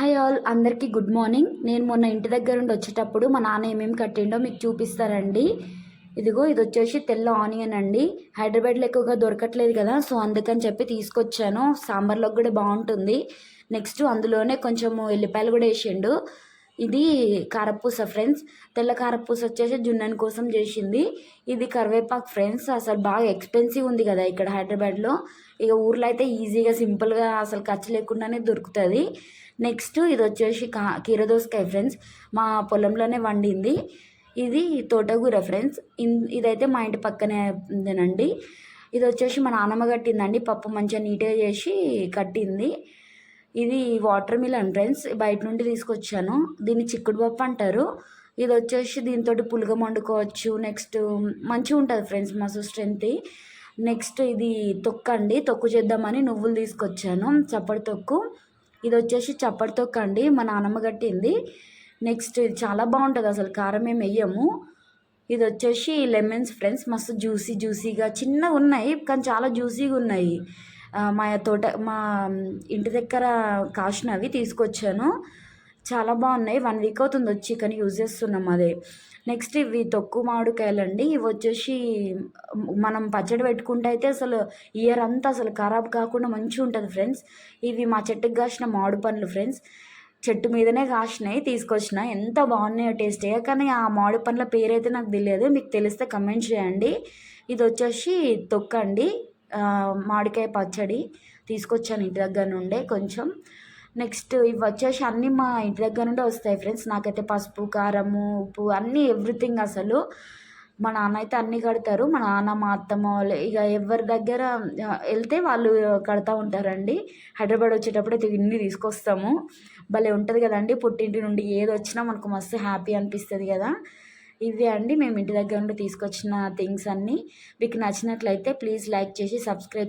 Hi all అందరికీ good morning. నేను మొన్న ఇంటి దగ్గర నుండి వచ్చేటప్పుడు మా నాన్న ఏమేమి కట్టిండో మీకు చూపిస్తారండి. ఇదిగో ఇది వచ్చేసి తెల్ల ఆనియన్ అండి. హైదరాబాద్లో ఎక్కువగా దొరకట్లేదు కదా సో అందుకని చెప్పి తీసుకొచ్చాను. సాంబార్లోకి కూడా బాగుంటుంది. నెక్స్ట్ అందులోనే కొంచెము ఎల్లిపాయలు కూడా వేసిండు. ఇది కారపూస ఫ్రెండ్స్. తెల్ల కారపూస వచ్చేసి జున్నన్ కోసం చేసింది. ఇది కరివేపాకు ఫ్రెండ్స్. అసలు బాగా ఎక్స్పెన్సివ్ ఉంది కదా ఇక్కడ హైదరాబాద్లో. ఇక ఊర్లో అయితే ఈజీగా సింపుల్గా అసలు ఖర్చు లేకుండానే దొరుకుతుంది. నెక్స్ట్ ఇది వచ్చేసి కా కీరదోసకాయ ఫ్రెండ్స్. మా పొలంలోనే వండింది. ఇది తోటకూర ఫ్రెండ్స్. ఇదైతే మా ఇంటి పక్కనే ఉందేనండి. ఇది వచ్చేసి మా నాన్నమ్మ కట్టిందండి. పప్పు మంచిగా నీట్గా చేసి కట్టింది. ఇది వాటర్ మిలన్ ఫ్రెండ్స్. బయట నుండి తీసుకొచ్చాను. దీన్ని చిక్కుడు పప్పు అంటారు. ఇది వచ్చేసి దీంతో పులగం వండుకోవచ్చు నెక్స్ట్ మంచిగా ఉంటుంది ఫ్రెండ్స్ మస్తు స్ట్రెంత్ నెక్స్ట్ ఇది తొక్క అండి. తొక్కు చేద్దామని నువ్వులు తీసుకొచ్చాను. చప్పటి తొక్కు. ఇది వచ్చేసి చప్పటి తొక్క అండి. మా నాన్నమ్మ కట్టింది. నెక్స్ట్ ఇది చాలా బాగుంటుంది అసలు. కారం ఏమి వేయము ఇది వచ్చేసి లెమన్స్ ఫ్రెండ్స్. మస్తు జ్యూసీ జ్యూసీగా చిన్నగా ఉన్నాయి కానీ చాలా జ్యూసీగా ఉన్నాయి. మా తోట మా ఇంటి దగ్గర కాసినవి తీసుకొచ్చాను. చాలా బాగున్నాయి. వన్ వీక్ అవుతుంది వచ్చి కానీ యూజ్ చేస్తున్నాం అదే. నెక్స్ట్ ఇవి తొక్కు మామిడికాయలు అండి ఇవి వచ్చేసి మనం పచ్చడి పెట్టుకుంటే అయితే అసలు ఇయర్ అంతా అసలు ఖరాబ్ కాకుండా మంచిగా ఉంటుంది ఫ్రెండ్స్. ఇవి మా చెట్టుకు కాసిన మామిడి పండ్లు ఫ్రెండ్స్. చెట్టు మీదనే కాసినాయి తీసుకొచ్చిన. ఎంత బాగున్నాయో టేస్ట్. కానీ ఆ మామిడి పండ్ల పేరైతే నాకు తెలియదు. మీకు తెలిస్తే కమెంట్ చేయండి. ఇది వచ్చేసి తొక్క అండి మామిడికాయ పచ్చడి తీసుకొచ్చాను ఇంటి దగ్గర నుండే కొంచెం. నెక్స్ట్ ఇవి వచ్చేసి అన్నీ మా ఇంటి దగ్గర నుండే వస్తాయి ఫ్రెండ్స్. నాకైతే పసుపు కారము ఉప్పు అన్నీ ఎవ్రీథింగ్ అసలు. మా నాన్న అయితే అన్నీ కడతారు. మా నాన్న మా అత్తమ్మ వాళ్ళు ఇక ఎవరి దగ్గర వెళ్తే వాళ్ళు కడతా ఉంటారండి. హైదరాబాద్ వచ్చేటప్పుడు అయితే ఇన్ని తీసుకొస్తాము. భలే ఉంటుంది కదండి. పుట్టింటి నుండి ఏది వచ్చినా మనకు మస్తు హ్యాపీ అనిపిస్తుంది కదా. ఇవే అండి. మేము ఇంటి దగ్గర నుండి తీసుకొచ్చిన థింగ్స్ అన్నీ. మీకు నచ్చినట్లయితే ప్లీజ్ లైక్ చేసి సబ్స్క్రైబ్